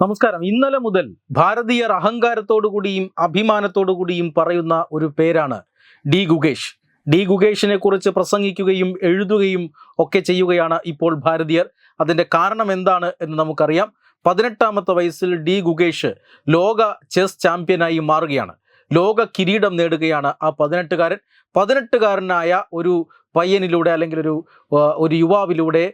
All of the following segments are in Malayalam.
നമസ്കാരം. ഇന്നലെ മുതൽ ഭാരതീയർ അഹങ്കാരത്തോടുകൂടിയും അഭിമാനത്തോടുകൂടിയും പറയുന്ന ഒരു പേരാണ് ഡി ഗുഗേഷ് ഡി ഗുഗേഷിനെ കുറിച്ച് പ്രസംഗിക്കുകയും എഴുതുകയും ഒക്കെ ചെയ്യുകയാണ് ഇപ്പോൾ ഭാരതീയർ. അതിന്റെ കാരണം എന്താണ് എന്ന് നമുക്കറിയാം. പതിനെട്ടാമത്തെ വയസ്സിൽ ഡി ഗുഗേഷ് ലോക ചെസ് ചാമ്പ്യനായി മാറുകയാണ്. ലോക കിരീടം നേടുകയാണ് ആ പതിനെട്ടുകാരൻ. പതിനെട്ടുകാരനായ ഒരു പയ്യനിലൂടെ അല്ലെങ്കിൽ ഒരു ഒരു യുവാവിലൂടെ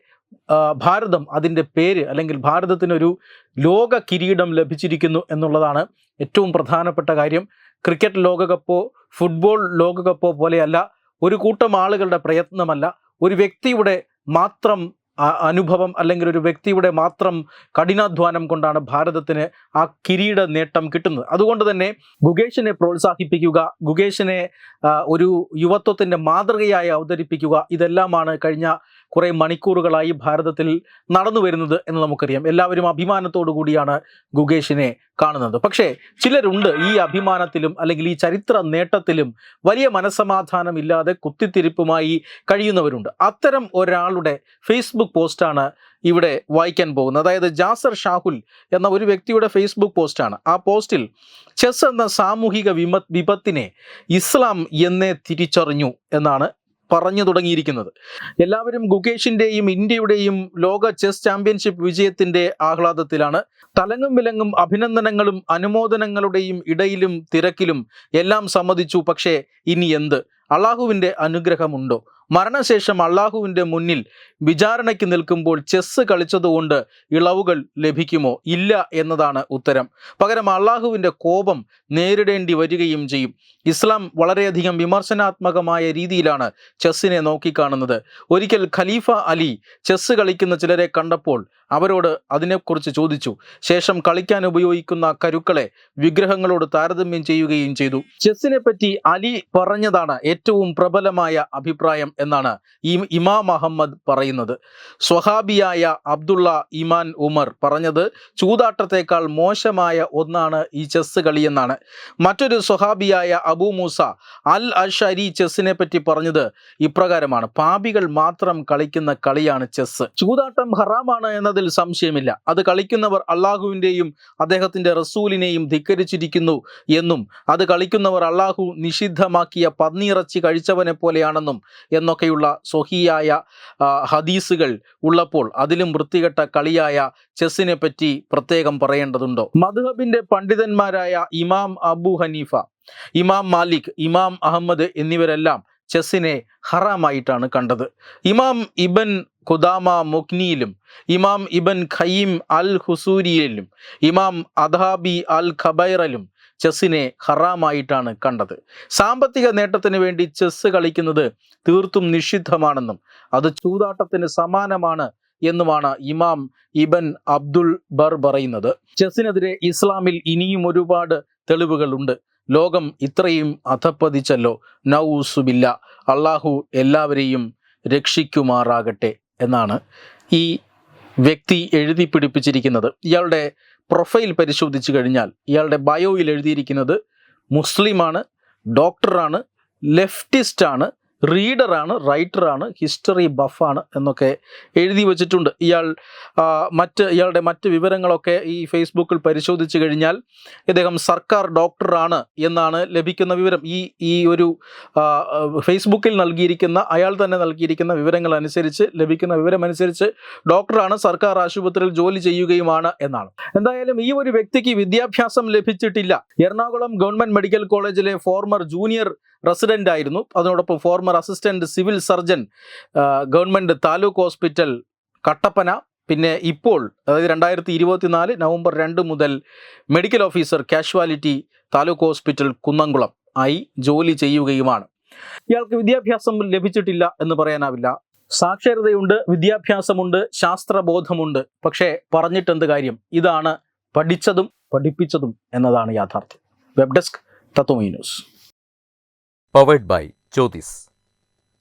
ഭാരതം അതിന്റെ പേര് അല്ലെങ്കിൽ ഭാരതത്തിനൊരു ലോക കിരീടം ലഭിച്ചിരിക്കുന്നു എന്നുള്ളതാണ് ഏറ്റവും പ്രധാനപ്പെട്ട കാര്യം. ക്രിക്കറ്റ് ലോകകപ്പോ ഫുട്ബോൾ ലോകകപ്പോ പോലെയല്ല ഒരു കൂട്ടം ആളുകളുടെ പ്രയത്നമല്ല. ഒരു വ്യക്തിയുടെ മാത്രം അനുഭവം അല്ലെങ്കിൽ ഒരു വ്യക്തിയുടെ മാത്രം കഠിനാധ്വാനം കൊണ്ടാണ് ഭാരതത്തിന് ആ കിരീട നേട്ടം കിട്ടുന്നത്. അതുകൊണ്ട് തന്നെ ഗുഗേഷിനെ പ്രോത്സാഹിപ്പിക്കുക ഗുഗേഷിനെ ഒരു യുവത്വത്തിന്റെ മാതൃകയായി അവതരിപ്പിക്കുക ഇതെല്ലാമാണ് കഴിഞ്ഞ കുറേ മണിക്കൂറുകളായി ഭാരതത്തിൽ നടന്നു വരുന്നത് എന്ന് നമുക്കറിയാം. എല്ലാവരും അഭിമാനത്തോടു കൂടിയാണ് ഗുഗേഷിനെ കാണുന്നത്. പക്ഷേ ചിലരുണ്ട് ഈ അഭിമാനത്തിലും അല്ലെങ്കിൽ ഈ ചരിത്ര നേട്ടത്തിലും വലിയ മനസമാധാനം ഇല്ലാതെ കുത്തിത്തിരിപ്പുമായി കഴിയുന്നവരുണ്ട്. അത്തരം ഒരാളുടെ ഫേസ്ബുക്ക് പോസ്റ്റാണ് ഇവിടെ വായിക്കാൻ പോകുന്നത്. അതായത് ജാസർ ഷാഹുൽ എന്ന ഒരു വ്യക്തിയുടെ ഫേസ്ബുക്ക് പോസ്റ്റാണ്. ആ പോസ്റ്റിൽ ചെസ് എന്ന സാമൂഹിക വിമ വിപത്തിനെ ഇസ്ലാം എന്നേ തിരിച്ചറിഞ്ഞു എന്നാണ് പറഞ്ഞു തുടങ്ങിയിരിക്കുന്നത്. എല്ലാവരും ഗുകേഷിന്റെയും ഇന്ത്യയുടെയും ലോക ചെസ് ചാമ്പ്യൻഷിപ്പ് വിജയത്തിന്റെ ആഹ്ലാദത്തിലാണ്. തലങ്ങും വിലങ്ങും അഭിനന്ദനങ്ങളും അനുമോദനങ്ങളുടെയും ഇടയിലും തിരക്കിലും എല്ലാം സമ്മതിച്ചു. പക്ഷേ ഇനി എന്ത്? അള്ളാഹുവിന്റെ അനുഗ്രഹമുണ്ടോ? മരണശേഷം അള്ളാഹുവിന്റെ മുന്നിൽ വിചാരണയ്ക്ക് നിൽക്കുമ്പോൾ ചെസ്സ് കളിച്ചതുകൊണ്ട് ഇളവുകൾ ലഭിക്കുമോ? ഇല്ല എന്നതാണ് ഉത്തരം. പകരം അള്ളാഹുവിന്റെ കോപം നേരിടേണ്ടി വരികയും ചെയ്യും. ഇസ്ലാം വളരെയധികം വിമർശനാത്മകമായ രീതിയിലാണ് ചെസ്സിനെ നോക്കിക്കാണുന്നത്. ഒരിക്കൽ ഖലീഫ അലി ചെസ്സ് കളിക്കുന്ന ചിലരെ കണ്ടപ്പോൾ അവരോട് അതിനെക്കുറിച്ച് ചോദിച്ചു. ശേഷം കളിക്കാൻ ഉപയോഗിക്കുന്ന കരുക്കളെ വിഗ്രഹങ്ങളോട് താരതമ്യം ചെയ്യുകയും ചെയ്തു. ചെസ്സിനെ പറ്റി അലി പറഞ്ഞതാണ് ഏറ്റവും പ്രബലമായ അഭിപ്രായം. എന്നാണ് ഈ ഇമാം അഹമ്മദ് പറയുന്നത്. സ്വഹാബിയായ അബ്ദുള്ള ഇമാൻ ഉമർ പറഞ്ഞത് ചൂതാട്ടത്തേക്കാൾ മോശമായ ഒന്നാണ് ഈ ചെസ്സ് കളിയെന്നാണ് മറ്റൊരു സ്വഹാബിയായ അബൂ മൂസ അൽ അഷരി ചെസ്സിനെ പറ്റി പറഞ്ഞത് ഇപ്രകാരമാണ്. പാപികൾ മാത്രം കളിക്കുന്ന കളിയാണ് ചെസ്സ്. ചൂതാട്ടം ഹറാമാണ് എന്നതിൽ സംശയമില്ല. അത് കളിക്കുന്നവർ അള്ളാഹുവിന്റെയും അദ്ദേഹത്തിന്റെ റസൂലിനെയും ധിക്കരിച്ചിരിക്കുന്നു എന്നും അത് കളിക്കുന്നവർ അള്ളാഹു നിഷിദ്ധമാക്കിയ പന്നിയിറച്ചി കഴിച്ചവനെ പോലെയാണെന്നും എന്നൊക്കെയുള്ള സ്വഹിയായ ഹദീസുകൾ ഉള്ളപ്പോൾ അതിലും വൃത്തികെട്ട കളിയായ ചെസ്സിനെ പറ്റി പ്രത്യേകം പറയേണ്ടതുണ്ടോ? മധുഹബിന്റെ പണ്ഡിതന്മാരായ ഇമാം അബു ഹനീഫ ഇമാം മാലിക് ഇമാം അഹമ്മദ് എന്നിവരെല്ലാം ചെസ്സിനെ ഹറാമായിട്ടാണ് കണ്ടത്. ഇമാം ഇബൻ ഖുദാമ മുഗ്നിയിലും ഇമാം ഇബൻ ഖയീം അൽ ഹുസൂരിയിലും ഇമാം അദാബി അൽ ഖബൈറലും ചെസ്സിനെ ഹറാമായിട്ടാണ് കണ്ടത്. സാമ്പത്തിക നേട്ടത്തിന് വേണ്ടി ചെസ്സ് കളിക്കുന്നത് തീർത്തും നിഷിദ്ധമാണെന്നും അത് ചൂതാട്ടത്തിന് സമാനമാണ് എന്നുമാണ് ഇമാം ഇബൻ അബ്ദുൾ ബർ പറയുന്നത്. ചെസ്സിനെതിരെ ഇസ്ലാമിൽ ഇനിയും ഒരുപാട് തെളിവുകളുണ്ട് ലോകം ഇത്രയും അധപ്പതിച്ചല്ലോ നൗസുബില്ല അള്ളാഹു എല്ലാവരെയും രക്ഷിക്കുമാറാകട്ടെ എന്നാണ് ഈ വ്യക്തി എഴുതി പിടിപ്പിച്ചിരിക്കുന്നത്. ഇയാളുടെ പ്രൊഫൈൽ പരിശോധിച്ചു കഴിഞ്ഞാൽ ഇയാളുടെ ബയോയിൽ എഴുതിയിരിക്കുന്നത് മുസ്ലിമാണ് ഡോക്ടറാണ് ലെഫ്റ്റിസ്റ്റാണ് റീഡറാണ് റൈറ്ററാണ് ഹിസ്റ്ററി ബഫാണ് എന്നൊക്കെ എഴുതി വച്ചിട്ടുണ്ട്. ഇയാൾ മറ്റ് ഇയാളുടെ മറ്റ് വിവരങ്ങളൊക്കെ ഈ ഫേസ്ബുക്കിൽ പരിശോധിച്ചു കഴിഞ്ഞാൽ ഇദ്ദേഹം സർക്കാർ ഡോക്ടറാണ് എന്നാണ് ലഭിക്കുന്ന വിവരം. ഈ ഈ ഒരു ഫേസ്ബുക്കിൽ നൽകിയിരിക്കുന്ന അയാൾ തന്നെ നൽകിയിരിക്കുന്ന വിവരങ്ങൾ അനുസരിച്ച് ലഭിക്കുന്ന വിവരം വിവരമനുസരിച്ച് ഡോക്ടറാണ് സർക്കാർ ആശുപത്രിയിൽ ജോലി ചെയ്യുകയുമാണ് എന്നാണ്. എന്തായാലും ഈ ഒരു വ്യക്തിക്ക് വിദ്യാഭ്യാസം ലഭിച്ചിട്ടില്ല. എറണാകുളം ഗവൺമെന്റ് മെഡിക്കൽ കോളേജിലെ ഫോർമർ ജൂനിയർ റെസിഡന്റ് ആയിരുന്നു. അതിനോടൊപ്പം former assistant civil surgeon government taluk hospital Kattappana. പിന്നെ ഇപ്പോൾ അതായത് രണ്ടായിരത്തി ഇരുപത്തിനാല് നവംബർ രണ്ട് മുതൽ medical officer casualty taluk hospital Kunnamkulam ആയി ജോലി ചെയ്യുകയുമാണ്. ഇയാൾക്ക് വിദ്യാഭ്യാസം ലഭിച്ചിട്ടില്ല എന്ന് പറയാനാവില്ല. സാക്ഷരതയുണ്ട് വിദ്യാഭ്യാസമുണ്ട് ശാസ്ത്രബോധമുണ്ട്. പക്ഷേ പറഞ്ഞിട്ടെന്ത് കാര്യം? ഇതാണ് പഠിച്ചതും പഠിപ്പിച്ചതും എന്നതാണ് യാഥാർത്ഥ്യം. Web desk Tatwamayi news.